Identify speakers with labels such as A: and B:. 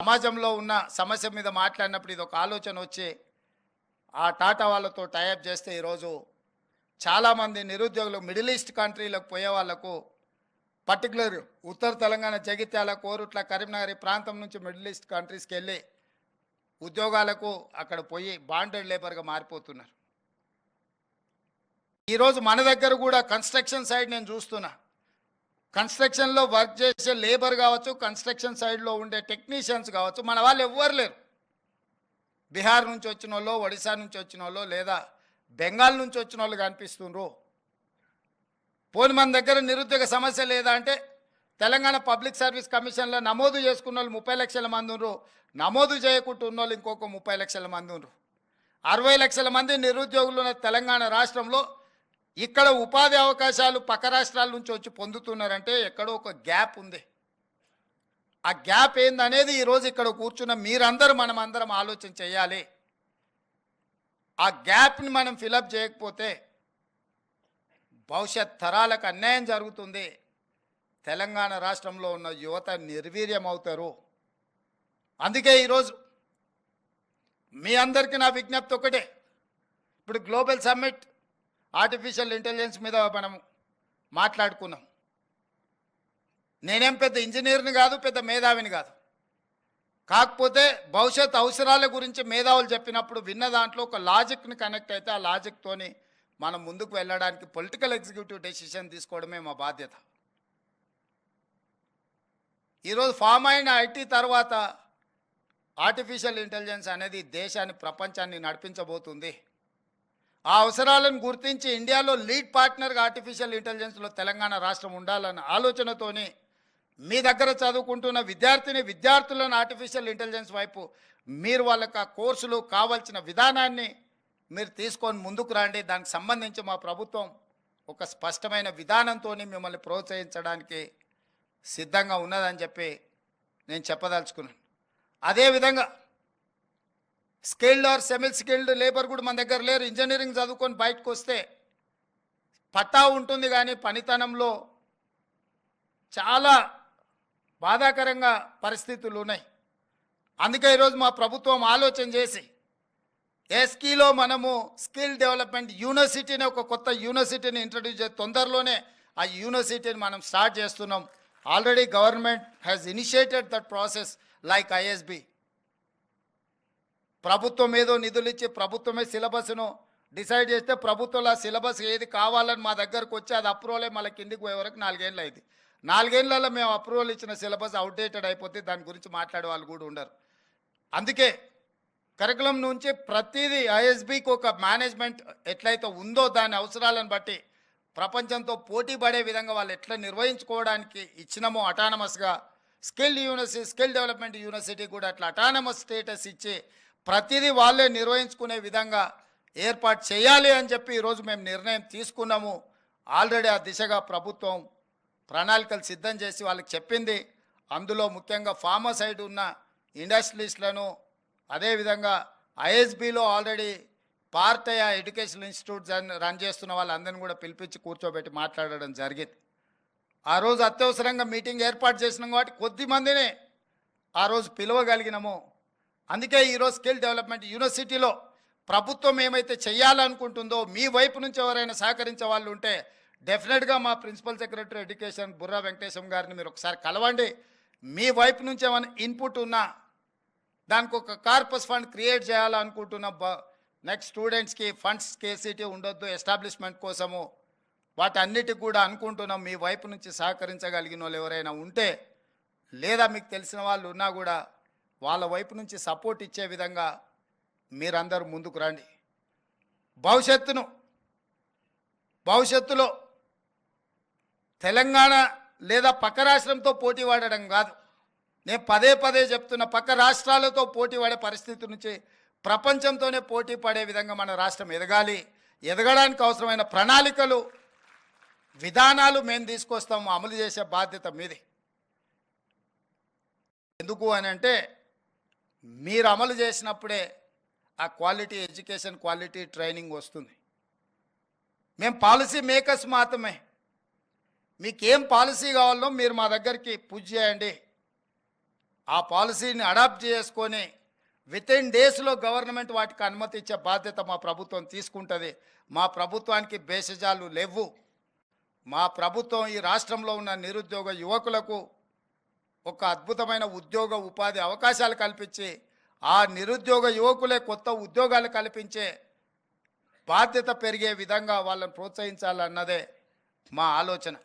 A: సమాజంలో ఉన్న సమస్య మీద మాట్లాడినప్పుడు ఇది ఒక ఆలోచన వచ్చి ఆ టాటా వాళ్ళతో టైఅప్ చేస్తే ఈరోజు చాలామంది నిరుద్యోగులు మిడిల్ ఈస్ట్ కంట్రీలకు పోయే వాళ్ళకు పర్టికులర్ ఉత్తర తెలంగాణ జగిత్యాల కోరుట్ల కరీంనగర్ ప్రాంతం నుంచి మిడిల్ ఈస్ట్ కంట్రీస్కి వెళ్ళి ఉద్యోగాలకు అక్కడ పోయి బాండెడ్ లేబర్గా మారిపోతున్నారు. ఈరోజు మన దగ్గర కూడా కన్స్ట్రక్షన్ సైడ్ నేను చూస్తున్నా. కన్స్ట్రక్షన్లో వర్క్ చేసే లేబర్ కావచ్చు కన్స్ట్రక్షన్ సైడ్లో ఉండే టెక్నీషియన్స్ కావచ్చు మన వాళ్ళు ఎవ్వరు లేరు. బీహార్ నుంచి వచ్చిన వాళ్ళు ఒడిశా నుంచి వచ్చిన వాళ్ళు లేదా బెంగాల్ నుంచి వచ్చిన వాళ్ళు కనిపిస్తుండ్రు. పోని మన దగ్గర నిరుద్యోగ సమస్య లేదా అంటే తెలంగాణ పబ్లిక్ సర్వీస్ కమిషన్లో నమోదు చేసుకున్న వాళ్ళు ముప్పై లక్షల మంది ఉన్నారు నమోదు చేయకుండా ఉన్న వాళ్ళు ఇంకొక ముప్పై లక్షల మంది ఉన్నారు అరవై లక్షల మంది నిరుద్యోగులు ఉన్న తెలంగాణ రాష్ట్రంలో ఇక్కడ ఉపాధి అవకాశాలు పక్క రాష్ట్రాల నుంచి వచ్చి పొందుతున్నారంటే ఎక్కడో ఒక గ్యాప్ ఉంది. ఆ గ్యాప్ ఏందనేది ఈరోజు ఇక్కడ కూర్చున్న మీరందరూ మనం అందరం ఆలోచన చేయాలి. ఆ గ్యాప్ని మనం ఫిలప్ చేయకపోతే భవిష్యత్ తరాలకు అన్యాయం జరుగుతుంది. తెలంగాణ రాష్ట్రంలో ఉన్న యువత నిర్వీర్యం అవుతారు. అందుకే ఈరోజు మీ అందరికీ నా విజ్ఞప్తి ఒకటే. ఇప్పుడు గ్లోబల్ సమ్మిట్ ఆర్టిఫిషియల్ ఇంటెలిజెన్స్ మీద మనం మాట్లాడుకున్నాం. నేనేం పెద్ద ఇంజనీర్ని కాదు పెద్ద మేధావిని కాదు. కాకపోతే భవిష్యత్ అవసరాల గురించి మేధావులు చెప్పినప్పుడు విన్న దాంట్లో ఒక లాజిక్ని కనెక్ట్ అయితే ఆ లాజిక్తోని మనం ముందుకు వెళ్ళడానికి పొలిటికల్ ఎగ్జిక్యూటివ్ డెసిషన్ తీసుకోవడమే మా బాధ్యత. ఈరోజు ఫామ్ అయిన ఐటీ తర్వాత ఆర్టిఫిషియల్ ఇంటెలిజెన్స్ అనేది దేశాన్ని ప్రపంచాన్ని నడిపించబోతుంది. ఆ అవసరాలను గుర్తించి ఇండియాలో లీడ్ పార్ట్నర్గా ఆర్టిఫిషియల్ ఇంటెలిజెన్స్లో తెలంగాణ రాష్ట్రం ఉండాలన్న ఆలోచనతోని మీ దగ్గర చదువుకుంటున్న విద్యార్థిని విద్యార్థులను ఆర్టిఫిషియల్ ఇంటెలిజెన్స్ వైపు మీరు వాళ్ళకి ఆ కోర్సులు కావాల్సిన విధానాన్ని మీరు తీసుకొని ముందుకు రండి. దానికి సంబంధించి మా ప్రభుత్వం ఒక స్పష్టమైన విధానంతో మిమ్మల్ని ప్రోత్సహించడానికి సిద్ధంగా ఉన్నదని చెప్పి నేను చెప్పదలుచుకున్నాను. అదేవిధంగా skilled or semi skilled labour కూడా మన దగ్గర లేరు. ఇంజనీరింగ్ చదువుకొని బయటకు వస్తే పట్టా ఉంటుంది కానీ పనితనంలో చాలా బాధాకరంగా పరిస్థితులు ఉన్నాయి. అందుకే ఈరోజు మా ప్రభుత్వం ఆలోచన చేసి ఎస్కీలో మనము స్కిల్ డెవలప్మెంట్ యూనివర్సిటీని ఒక కొత్త యూనివర్సిటీని ఇంట్రడ్యూస్ చేసి తొందరలోనే ఆ యూనివర్సిటీని మనం స్టార్ట్ చేస్తున్నాం. Already government has initiated that process like ISB ప్రభుత్వం ఏదో నిధులు ఇచ్చి ప్రభుత్వమే సిలబస్ను డిసైడ్ చేస్తే ప్రభుత్వంలో సిలబస్ ఏది కావాలని మా దగ్గరకు వచ్చి అది అప్రూవలే మళ్ళీ కిందికి పోయే వరకు నాలుగేళ్ళు అయింది. నాలుగేళ్ళలో మేము అప్రూవల్ ఇచ్చిన సిలబస్ అవుట్డేటెడ్ అయిపోతే దాని గురించి మాట్లాడే వాళ్ళు కూడా ఉండరు. అందుకే కరికులం నుంచి ప్రతిదీ ఐఎస్బికి ఒక మేనేజ్మెంట్ ఎట్లయితే ఉందో దాని అవసరాలను బట్టి ప్రపంచంతో పోటీ పడే విధంగా వాళ్ళు ఎట్లా నిర్వహించుకోవడానికి ఇచ్చినామో అటానమస్గా skill university skill development university కూడా అట్లా అటానమస్ స్టేటస్ ఇచ్చి ప్రతిదీ వాళ్ళే నిర్వహించుకునే విధంగా ఏర్పాటు చేయాలి అని చెప్పి ఈరోజు మేము నిర్ణయం తీసుకున్నాము. ఆల్రెడీ ఆ దిశగా ప్రభుత్వం ప్రణాళికలు సిద్ధం చేసి వాళ్ళకి చెప్పింది. అందులో ముఖ్యంగా ఫార్మా సైడ్ ఉన్న ఇండస్ట్రీస్లను అదేవిధంగా ఐఎస్బిలో ఆల్రెడీ పార్తయ ఎడ్యుకేషన్ ఇన్స్టిట్యూట్స్ రన్ చేస్తున్న వాళ్ళందరినీ కూడా పిలిపించి కూర్చోబెట్టి మాట్లాడడం జరిగింది. ఆ రోజు అత్యవసరంగా మీటింగ్ ఏర్పాటు చేసినాం కాబట్టి కొద్ది మందినే ఆ రోజు పిలవగలిగినాము. అందుకే ఈరోజు స్కిల్ డెవలప్మెంట్ యూనివర్సిటీలో ప్రభుత్వం ఏమైతే చేయాలనుకుంటుందో మీ వైపు నుంచి ఎవరైనా సహకరించే వాళ్ళు ఉంటే డెఫినెట్గా మా principal secretary education Burra Venkatesham గారిని మీరు ఒకసారి కలవండి. మీ వైపు నుంచి ఏమైనా ఇన్పుట్ ఉన్నా దానికి ఒక కార్పస్ ఫండ్ క్రియేట్ చేయాలనుకుంటున్న బ నెక్స్ట్ స్టూడెంట్స్కి ఫండ్స్ కేసీటీ ఉండొద్దు ఎస్టాబ్లిష్మెంట్ కోసము వాటన్నిటికి కూడా అనుకుంటున్నాం మీ వైపు నుంచి సహకరించగలిగిన వాళ్ళు ఎవరైనా ఉంటే లేదా మీకు తెలిసిన వాళ్ళు ఉన్నా కూడా వాళ్ళ వైపు నుంచి సపోర్ట్ ఇచ్చే విధంగా మీరందరూ ముందుకు రండి. భవిష్యత్తును భవిష్యత్తులో తెలంగాణ లేదా పక్క రాష్ట్రంతో పోటీ పడడం కాదు. నేను పదే పదే చెప్తున్న పక్క రాష్ట్రాలతో పోటీ పడే పరిస్థితి నుంచి ప్రపంచంతోనే పోటీ పడే విధంగా మన రాష్ట్రం ఎదగాలి. ఎదగడానికి అవసరమైన ప్రణాళికలు విధానాలు మేము తీసుకొస్తాము అమలు చేసే బాధ్యత మీది. ఎందుకు అని అంటే మీరు అమలు చేసినప్పుడే ఆ క్వాలిటీ ఎడ్యుకేషన్ క్వాలిటీ ట్రైనింగ్ వస్తుంది. మేము పాలసీ మేకర్స్ మాత్రమే. మీకు ఏం పాలసీ కావాలో మీరు మా దగ్గరికి పూజ చేయండి. ఆ పాలసీని అడాప్ట్ చేసుకొని విత్ ఇన్ డేస్లో గవర్నమెంట్ వాటికి అనుమతి ఇచ్చే బాధ్యత మా ప్రభుత్వం తీసుకుంటుంది. మా ప్రభుత్వానికి భేషజాలు లేవు. మా ప్రభుత్వం ఈ రాష్ట్రంలో ఉన్న నిరుద్యోగ యువకులకు ఒక అద్భుతమైన ఉద్యోగ ఉపాధి అవకాశాలు కల్పించి ఆ నిరుద్యోగ యువకులే కొత్త ఉద్యోగాలు కల్పించే బాధ్యత పెరిగే విధంగా వాళ్ళని ప్రోత్సహించాలన్నదే మా ఆలోచన.